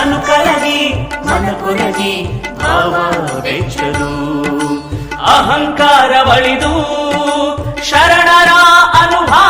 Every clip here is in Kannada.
ತನು ಕರಗಿ ಮನ ಕೊರಗಿ ಭಾವ ಬೆಚ್ಚದು ಅಹಂಕಾರ ಬಳಿದು ಶರಣರ ಅನುಭಾವವ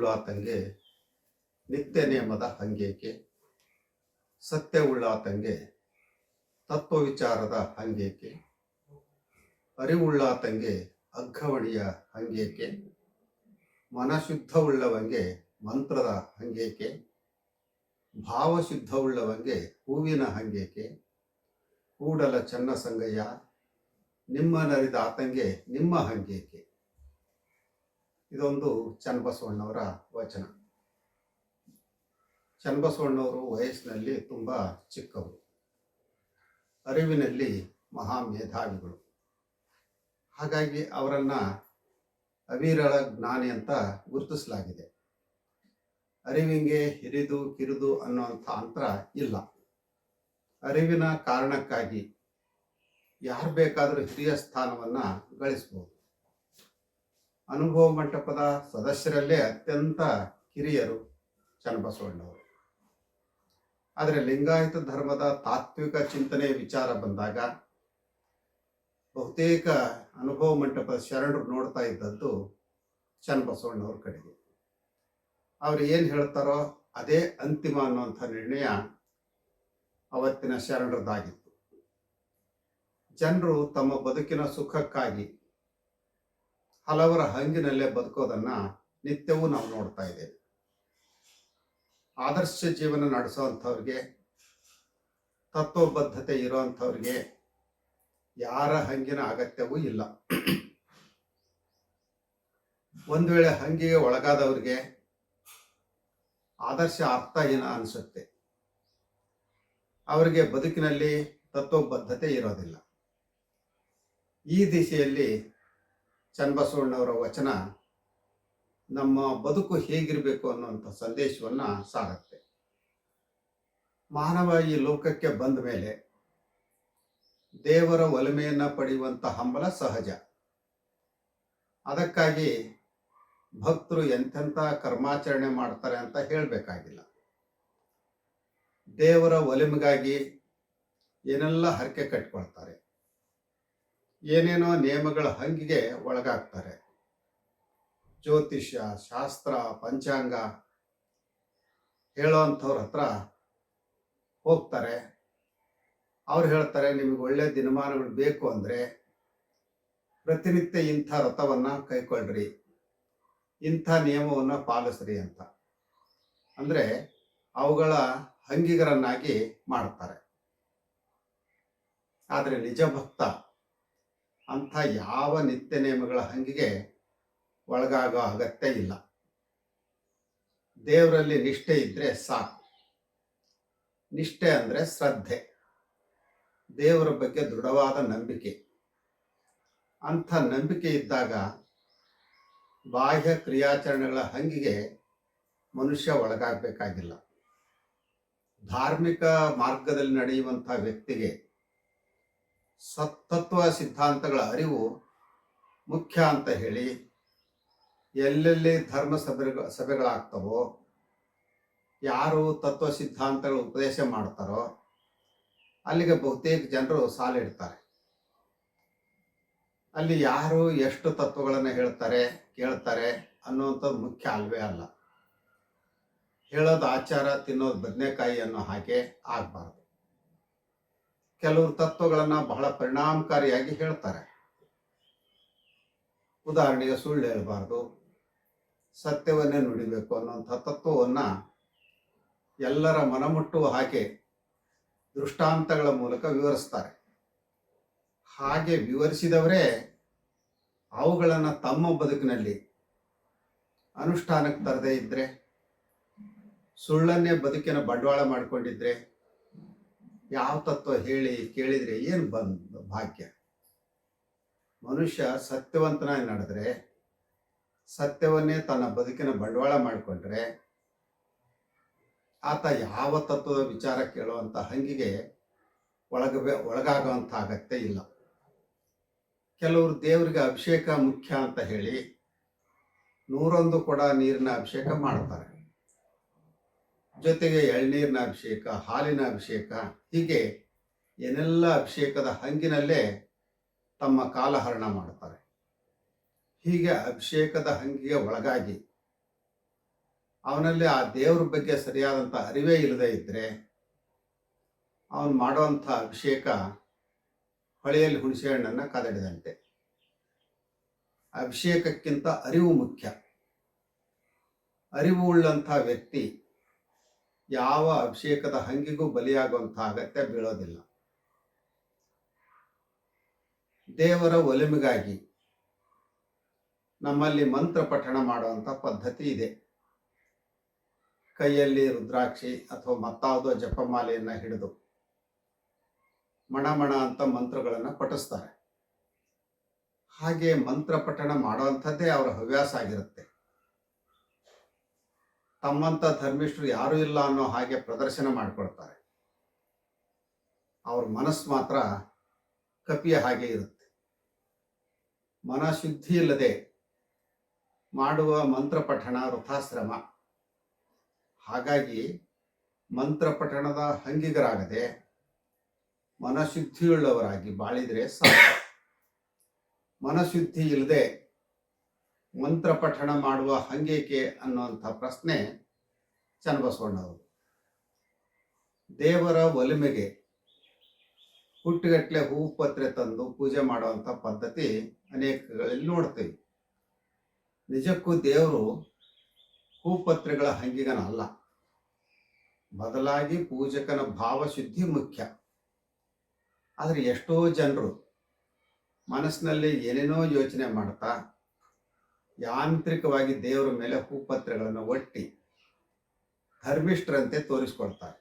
ನಿಷ್ಠೆಯುಳ್ಳಾತಂಗೆ ನಿತ್ಯ ನಿಯಮದ ಹಂಗೇಕೆ ಸತ್ಯವುಳ್ಳಾತಂಗೆ ತತ್ವ ವಿಚಾರದ ಹಂಗೇಕೆ ಅರಿವುಳ್ಳಾತಂಗೆ ಅಗ್ಗವಣಿಯ ಹಂಗೇಕೆ ಮನಶುದ್ಧವುಳ್ಳವಂಗೆ ಮಂತ್ರದ ಹಂಗೇಕೆ ಭಾವಶುದ್ಧವುಳ್ಳವಂಗೆ ಹೂವಿನ ಹಂಗೇಕೆ, ಕೂಡಲ ಚನ್ನ ಸಂಗಯ್ಯ, ನಿಮ್ಮ ನರಿದ ಆತಂಗೆ ನಿಮ್ಮ ಹಂಗೇಕೆ. ಇದೊಂದು ಚನ್ನಬಸವಣ್ಣವರ ವಚನ. ಚನ್ನಬಸವಣ್ಣವರು ವಯಸ್ಸಿನಲ್ಲಿ ತುಂಬ ಚಿಕ್ಕವರು. ಅರಿವಿನಲ್ಲಿ ಮಹಾ ಮೇಧಾವಿಗಳು ಹಾಗಾಗಿ ಅವರನ್ನ ಅವಿರಳ ಜ್ಞಾನಿ ಅಂತ ಗುರುತಿಸಲಾಗಿದೆ. ಅರಿವಿಗೆ ಹಿರಿದು ಕಿರಿದು ಅನ್ನುವಂಥ ಅಂತರ ಇಲ್ಲ. ಅರಿವಿನ ಕಾರಣಕ್ಕಾಗಿ ಯಾರು ಬೇಕಾದರೂ ಹಿರಿಯ ಸ್ಥಾನವನ್ನು ಗಳಿಸ್ಬೋದು. ಅನುಭವ ಮಂಟಪದ ಸದಸ್ಯರಲ್ಲೇ ಅತ್ಯಂತ ಕಿರಿಯರು ಚನ್ನಬಸವಣ್ಣವರು. ಆದರೆ ಲಿಂಗಾಯತ ಧರ್ಮದ ತಾತ್ವಿಕ ಚಿಂತನೆ ವಿಚಾರ ಬಂದಾಗ ಬಹುತೇಕ ಅನುಭವ ಮಂಟಪದ ಶರಣರು ನೋಡ್ತಾ ಇದ್ದದ್ದು ಚನ್ನಬಸವಣ್ಣವ್ರ ಕಡೆಗೆ. ಅವ್ರು ಏನು ಹೇಳ್ತಾರೋ ಅದೇ ಅಂತಿಮ ಅನ್ನುವಂಥ ನಿರ್ಣಯ ಅವತ್ತಿನ ಶರಣರದಾಗಿತ್ತು ಜನರು ತಮ್ಮ ಬದುಕಿನ ಸುಖಕ್ಕಾಗಿ ಹಲವರ ಹಂಗಿನಲ್ಲೇ ಬದುಕೋದನ್ನ ನಿತ್ಯವೂ ನಾವು ನೋಡ್ತಾ ಇದ್ದೇವೆ. ಆದರ್ಶ ಜೀವನ ನಡೆಸುವಂಥವ್ರಿಗೆ, ತತ್ವಬದ್ಧತೆ ಇರುವಂಥವ್ರಿಗೆ ಯಾರ ಹಂಗಿನ ಅಗತ್ಯವೂ ಇಲ್ಲ. ಒಂದು ವೇಳೆ ಹಂಗಿಗೆ ಒಳಗಾದವ್ರಿಗೆ ಆದರ್ಶ ಅರ್ಥ ಏನ ಅನಿಸುತ್ತೆ? ಅವರಿಗೆ ಬದುಕಿನಲ್ಲಿ ತತ್ವಬದ್ಧತೆ ಇರೋದಿಲ್ಲ. ಈ ದಿಶೆಯಲ್ಲಿ ಚನ್ನಬಸವಣ್ಣವರ ವಚನ ನಮ್ಮ ಬದುಕು ಹೇಗಿರಬೇಕು ಅನ್ನುವಂಥ ಸಂದೇಶವನ್ನು ಸಾರುತ್ತೆ. ಮಾನವ ಈ ಲೋಕಕ್ಕೆ ಬಂದ ಮೇಲೆ ದೇವರ ಒಲಮೆಯನ್ನು ಪಡೆಯುವಂಥ ಹಂಬಲ ಸಹಜ. ಅದಕ್ಕಾಗಿ ಭಕ್ತರು ಎಂಥೆಂಥ ಕರ್ಮಾಚರಣೆ ಮಾಡ್ತಾರೆ ಅಂತ ಹೇಳಬೇಕಾಗಿಲ್ಲ. ದೇವರ ಒಲಿಮೆಗಾಗಿ ಏನೆಲ್ಲ ಹರಕೆ ಕಟ್ಕೊಳ್ತಾರೆ. ಏನೇನೋ ನಿಯಮಗಳ ಹಂಗಿಗೆ ಒಳಗಾಗ್ತಾರೆ. ಜ್ಯೋತಿಷ್ಯ, ಶಾಸ್ತ್ರ, ಪಂಚಾಂಗ ಹೇಳೋವಂಥವ್ರ ಹತ್ರ ಹೋಗ್ತಾರೆ. ಅವ್ರು ಹೇಳ್ತಾರೆ, ನಿಮಗೆ ಒಳ್ಳೆ ದಿನಮಾನಗಳು ಬೇಕು ಅಂದರೆ ಪ್ರತಿನಿತ್ಯ ಇಂಥ ರಥವನ್ನು ಕೈಕೊಳ್ರಿ, ಇಂಥ ನಿಯಮವನ್ನು ಪಾಲಿಸ್ರಿ ಅಂತ. ಅಂದರೆ ಅವುಗಳ ಹಂಗಿಗರನ್ನಾಗಿ ಮಾಡ್ತಾರೆ. ಆದರೆ ನಿಜ ಭಕ್ತ ಅಂಥ ಯಾವ ನಿತ್ಯ ನಿಯಮಗಳ ಹಂಗಿಗೆ ಒಳಗಾಗೋ ಅಗತ್ಯ ಇಲ್ಲ. ದೇವರಲ್ಲಿ ನಿಷ್ಠೆ ಇದ್ದರೆ ಸಾಕು. ನಿಷ್ಠೆ ಅಂದರೆ ಶ್ರದ್ಧೆ. ದೇವರ ಬಗ್ಗೆ ದೃಢವಾದ ನಂಬಿಕೆ. ಅಂಥ ನಂಬಿಕೆ ಇದ್ದಾಗ ಬಾಹ್ಯ ಕ್ರಿಯಾಚರಣೆಗಳ ಹಂಗಿಗೆ ಮನುಷ್ಯ ಒಳಗಾಗಬೇಕಾಗಿಲ್ಲ. ಧಾರ್ಮಿಕ ಮಾರ್ಗದಲ್ಲಿ ನಡೆಯುವಂಥ ವ್ಯಕ್ತಿಗೆ ಸತ್ತತ್ವ ಸಿದ್ಧಾಂತಗಳ ಅರಿವು ಮುಖ್ಯ ಅಂತ ಹೇಳಿ ಎಲ್ಲೆಲ್ಲಿ ಧರ್ಮ ಸಭೆ ಸಭೆಗಳಾಗ್ತವೋ, ಯಾರು ತತ್ವ ಸಿದ್ಧಾಂತಗಳ ಉಪದೇಶ ಮಾಡ್ತಾರೋ, ಅಲ್ಲಿಗೆ ಬಹುತೇಕ ಜನರು ಸಾಲಿಡ್ತಾರೆ ಅಲ್ಲಿ ಯಾರು ಎಷ್ಟು ತತ್ವಗಳನ್ನು ಹೇಳ್ತಾರೆ, ಕೇಳ್ತಾರೆ ಅನ್ನುವಂಥದ್ದು ಮುಖ್ಯ ಅಲ್ವೇ ಅಲ್ಲ. ಹೇಳೋದು ಆಚಾರ, ತಿನ್ನೋದು ಬದನೆಕಾಯಿ ಅನ್ನೋ ಹಾಗೆ ಆಗಬಾರ್ದು. ಕೆಲವರು ತತ್ವಗಳನ್ನು ಬಹಳ ಪರಿಣಾಮಕಾರಿಯಾಗಿ ಹೇಳ್ತಾರೆ. ಉದಾಹರಣೆಗೆ ಸುಳ್ಳು ಹೇಳಬಾರ್ದು, ಸತ್ಯವನ್ನೇ ನುಡಿಬೇಕು ಅನ್ನುವಂಥ ತತ್ವವನ್ನು ಎಲ್ಲರ ಮನಮುಟ್ಟುವ ಹಾಗೆ ದೃಷ್ಟಾಂತಗಳ ಮೂಲಕ ವಿವರಿಸ್ತಾರೆ. ಹಾಗೆ ವಿವರಿಸಿದವರೇ ಅವುಗಳನ್ನು ತಮ್ಮ ಬದುಕಿನಲ್ಲಿ ಅನುಷ್ಠಾನಕ್ಕೆ ತರದೇ ಇದ್ದರೆ ಸುಳ್ಳನ್ನೇ ಬದುಕಿನ ಬಂಡವಾಳ ಮಾಡಿಕೊಂಡಿದ್ರೆ ಯಾವ ತತ್ವ ಹೇಳಿ ಕೇಳಿದರೆ ಏನು ಬಂದ ಭಾಗ್ಯ? ಮನುಷ್ಯ ಸತ್ಯವಂತನಾಗಿ ನಡೆದ್ರೆ, ಸತ್ಯವನ್ನೇ ತನ್ನ ಬದುಕಿನ ಬಂಡವಾಳ ಮಾಡಿಕೊಂಡ್ರೆ, ಆತ ಯಾವ ತತ್ವದ ವಿಚಾರ ಕೇಳುವಂಥ ಹಂಗಿಗೆ ಒಳಗಬೇ ಒಳಗಾಗುವಂಥ ಅಗತ್ಯ ಇಲ್ಲ. ಕೆಲವರು ದೇವರಿಗೆ ಅಭಿಷೇಕ ಮುಖ್ಯ ಅಂತ ಹೇಳಿ ನೂರೊಂದು ಕೊಡ ನೀರಿನ ಅಭಿಷೇಕ ಮಾಡ್ತಾರೆ. ಜೊತೆಗೆ ಎಳ್ನೀರಿನ ಅಭಿಷೇಕ, ಹಾಲಿನ ಅಭಿಷೇಕ, ಹೀಗೆ ಏನೆಲ್ಲ ಅಭಿಷೇಕದ ಹಂಗಿನಲ್ಲೇ ತಮ್ಮ ಕಾಲಹರಣ ಮಾಡ್ತಾರೆ ಹೀಗೆ ಅಭಿಷೇಕದ ಹಂಗಿಗೆ ಒಳಗಾಗಿ ಅವನಲ್ಲಿ ಆ ದೇವ್ರ ಬಗ್ಗೆ ಸರಿಯಾದಂಥ ಅರಿವೇ ಇಲ್ಲದೆ ಇದ್ದರೆ ಅವನು ಮಾಡುವಂಥ ಅಭಿಷೇಕ ಹೊಳೆಯಲ್ಲಿ ಹುಣಸೆ ಹಣ್ಣನ್ನು ಕದಡಿದಂತೆ. ಅಭಿಷೇಕಕ್ಕಿಂತ ಅರಿವು ಮುಖ್ಯ. ಅರಿವು ಉಳ್ಳಂಥ ವ್ಯಕ್ತಿ ಯಾವ ಅಭಿಷೇಕದ ಹಂಗಿಗೂ ಬಲಿಯಾಗುವಂಥ ಅಗತ್ಯ ಬೀಳೋದಿಲ್ಲ. ದೇವರ ಒಲಿಮೆಗಾಗಿ ನಮ್ಮಲ್ಲಿ ಮಂತ್ರ ಪಠಣ ಮಾಡುವಂಥ ಪದ್ಧತಿ ಇದೆ. ಕೈಯಲ್ಲಿ ರುದ್ರಾಕ್ಷಿ ಅಥವಾ ಮತ್ತಾವುದೋ ಜಪಮಾಲೆಯನ್ನು ಹಿಡಿದು ಮಣ ಮಣ ಅಂತ ಮಂತ್ರಗಳನ್ನು ಪಠಿಸ್ತಾರೆ. ಹಾಗೆ ಮಂತ್ರ ಪಠಣ ಮಾಡುವಂಥದ್ದೇ ಅವರ ಹವ್ಯಾಸ ಆಗಿರುತ್ತೆ. ತಮ್ಮಂಥ ಧರ್ಮಿಷ್ಠರು ಯಾರೂ ಇಲ್ಲ ಅನ್ನೋ ಹಾಗೆ ಪ್ರದರ್ಶನ ಮಾಡಿಕೊಡ್ತಾರೆ ಅವ್ರ ಮನಸ್ಸು ಮಾತ್ರ ಕಪಿಯ ಹಾಗೆ ಇರುತ್ತೆ. ಮನಶುದ್ಧಿ ಇಲ್ಲದೆ ಮಾಡುವ ಮಂತ್ರ ಪಠಣ ವೃಥಾಶ್ರಮ. ಹಾಗಾಗಿ ಮಂತ್ರ ಪಠಣದ ಹಂಗಿಗರಾಗದೆ ಮನಶುದ್ಧಿಯುಳ್ಳವರಾಗಿ ಬಾಳಿದರೆ ಸಾಕು. ಮನಶುದ್ಧಿ ಇಲ್ಲದೆ ಮಂತ್ರ ಪಠಣ ಮಾಡುವ ಹಂಗೇಕೆ ಅನ್ನುವಂಥ ಪ್ರಶ್ನೆ ಚನ್ನಬಸವಣ್ಣವರು ದೇವರ ಒಲಿಮೆಗೆ ಹುಟ್ಟುಗಟ್ಟಲೆ ಹೂ ಪತ್ರೆ ತಂದು ಪೂಜೆ ಮಾಡುವಂಥ ಪದ್ಧತಿ ಅನೇಕಗಳಲ್ಲಿ ನೋಡ್ತೀವಿ. ನಿಜಕ್ಕೂ ದೇವರು ಹೂಪತ್ರೆಗಳ ಹಂಗಿಗನ ಅಲ್ಲ. ಬದಲಾಗಿ ಪೂಜಕನ ಭಾವಶುದ್ಧಿ ಮುಖ್ಯ. ಆದರೆ ಎಷ್ಟೋ ಜನರು ಮನಸ್ಸಿನಲ್ಲಿ ಏನೇನೋ ಯೋಚನೆ ಮಾಡ್ತಾ ಯಾಂತ್ರಿಕವಾಗಿ ದೇವರ ಮೇಲೆ ಹೂಪತ್ರೆಗಳನ್ನು ಒಟ್ಟಿ ಧರ್ಮಿಷ್ಠರಂತೆ ತೋರಿಸ್ಕೊಡ್ತಾರೆ.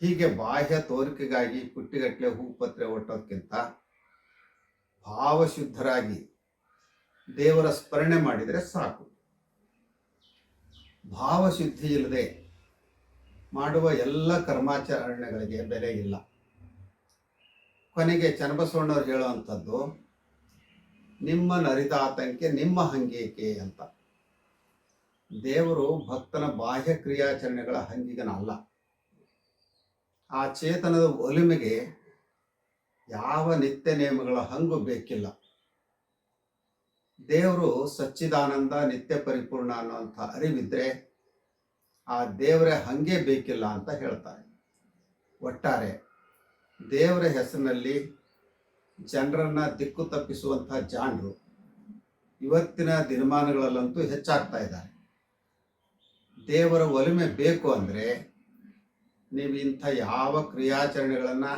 ಹೀಗೆ ಬಾಹ್ಯ ತೋರಿಕೆಗಾಗಿ ಪುಟ್ಟಿಗಟ್ಟಲೆ ಹೂಪತ್ರೆ ಒಟ್ಟೋದಕ್ಕಿಂತ ಭಾವಶುದ್ಧರಾಗಿ ದೇವರ ಸ್ಮರಣೆ ಮಾಡಿದರೆ ಸಾಕು. ಭಾವಶುದ್ಧಿ ಇಲ್ಲದೆ ಮಾಡುವ ಎಲ್ಲ ಕರ್ಮಾಚರಣೆಗಳಿಗೆ ಬೆಲೆ ಇಲ್ಲ. ಕೊನೆಗೆ ಚನ್ನಬಸವಣ್ಣವ್ರು ಹೇಳುವಂಥದ್ದು ನಿಮ್ಮ ನರಿದಾತಂಕೆ ನಿಮ್ಮ ಹಂಗೇಕೆ ಅಂತ. ದೇವರು ಭಕ್ತನ ಬಾಹ್ಯ ಕ್ರಿಯಾಚರಣೆಗಳ ಹಂಗಿಗನಲ್ಲ. ಆ ಚೇತನದ ಒಲಿಮೆಗೆ ಯಾವ ನಿತ್ಯ ನಿಯಮಗಳ ಹಂಗು ಬೇಕಿಲ್ಲ. ದೇವರು ಸಚ್ಚಿದಾನಂದ, ನಿತ್ಯ ಪರಿಪೂರ್ಣ ಅನ್ನುವಂಥ ಅರಿವಿದ್ರೆ ಆ ದೇವರೇ ಹಂಗೆ ಬೇಕಿಲ್ಲ ಅಂತ ಹೇಳ್ತಾರೆ. ಒಟ್ಟಾರೆ ದೇವರ ಹೆಸರಿನಲ್ಲಿ ಜನರನ್ನ ದಿಕ್ಕು ತಪ್ಪಿಸುವಂತಹ ಜಾಣರು ಇವತ್ತಿನ ದಿನಮಾನಗಳಲ್ಲಂತೂ ಹೆಚ್ಚಾಗ್ತಾ ಇದ್ದಾರೆ. ದೇವರ ಒಲಿಮೆ ಬೇಕು ಅಂದರೆ ನೀವು ಇಂಥ ಯಾವ ಕ್ರಿಯಾಚರಣೆಗಳನ್ನು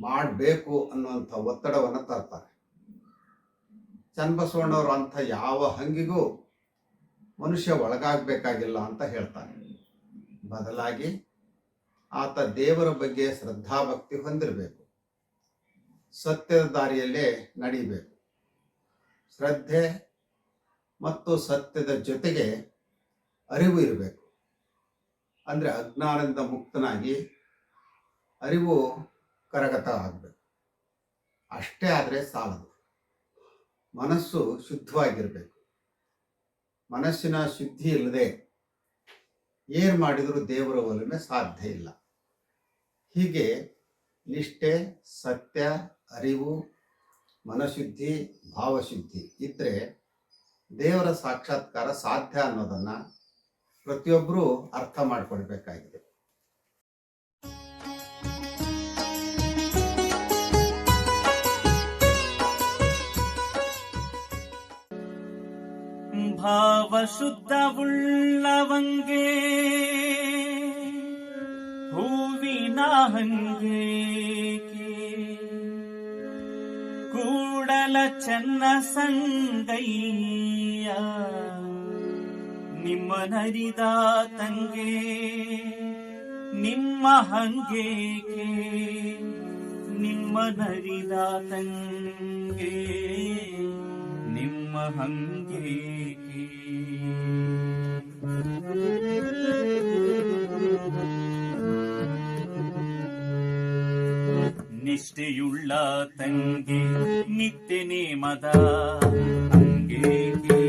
ಮಾಡಬೇಕು ಅನ್ನುವಂಥ ಒತ್ತಡವನ್ನು ತರ್ತಾರೆ. ಚನ್ನಬಸವಣ್ಣವರು ಅಂಥ ಯಾವ ಹಂಗಿಗೂ ಮನುಷ್ಯ ಒಳಗಾಗಬೇಕಾಗಿಲ್ಲ ಅಂತ ಹೇಳ್ತಾನೆ ಬದಲಾಗಿ ಆತ ದೇವರ ಬಗ್ಗೆ ಶ್ರದ್ಧಾಭಕ್ತಿ ಹೊಂದಿರಬೇಕು. ಸತ್ಯದ ದಾರಿಯಲ್ಲೇ ನಡೀಬೇಕು. ಶ್ರದ್ಧೆ ಮತ್ತು ಸತ್ಯದ ಜೊತೆಗೆ ಅರಿವು ಇರಬೇಕು. ಅಂದರೆ ಅಜ್ಞಾನದಿಂದ ಮುಕ್ತನಾಗಿ ಅರಿವು ಕರಗತ ಆಗಬೇಕು. ಅಷ್ಟೇ ಆದರೆ ಸಾಲದು. ಮನಸ್ಸು ಶುದ್ಧವಾಗಿರಬೇಕು. ಮನಸ್ಸಿನ ಶುದ್ಧಿ ಇಲ್ಲದೆ ಏನು ಮಾಡಿದರೂ ದೇವರ ಒಲಮೆ ಸಾಧ್ಯ ಇಲ್ಲ. ಹೀಗೆ ನಿಷ್ಠೆ, ಸತ್ಯ ಅರಿವು ಮನಶುದ್ಧಿ ಭಾವಶುದ್ಧಿ ಇದ್ದರೆ ದೇವರ ಸಾಕ್ಷಾತ್ಕಾರ ಸಾಧ್ಯ ಅನ್ನೋದನ್ನು ಪ್ರತಿಯೊಬ್ಬರೂ ಅರ್ಥ ಮಾಡಿಕೊಳ್ಬೇಕಾಗಿದೆ. ಭಾವಶುದ್ಧವುಳ್ಳವಂಗೆ ಹೂವಿನ ಹಂಗೆ ಕೂಡಲ ಚನ್ನ ಸಂಗಯ್ಯ ನಿಮ್ಮ ನರಿದ ತಂಗೆ ನಿಮ್ಮ ಹಂಗೇಕೆ ನಿಮ್ಮ ನರಿದ ತಂಗೆ ನಿಮ್ಮ ಹಂಗೇಕೆ. ನಿಷ್ಠೆಯುಳ್ಳ ತಂಗಿ ನಿತ್ಯ ನೇಮದ ಹಂಗೇಕೆ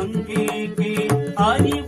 ಅಂಕವಣಿಯ ಹಂಗೇಕೆ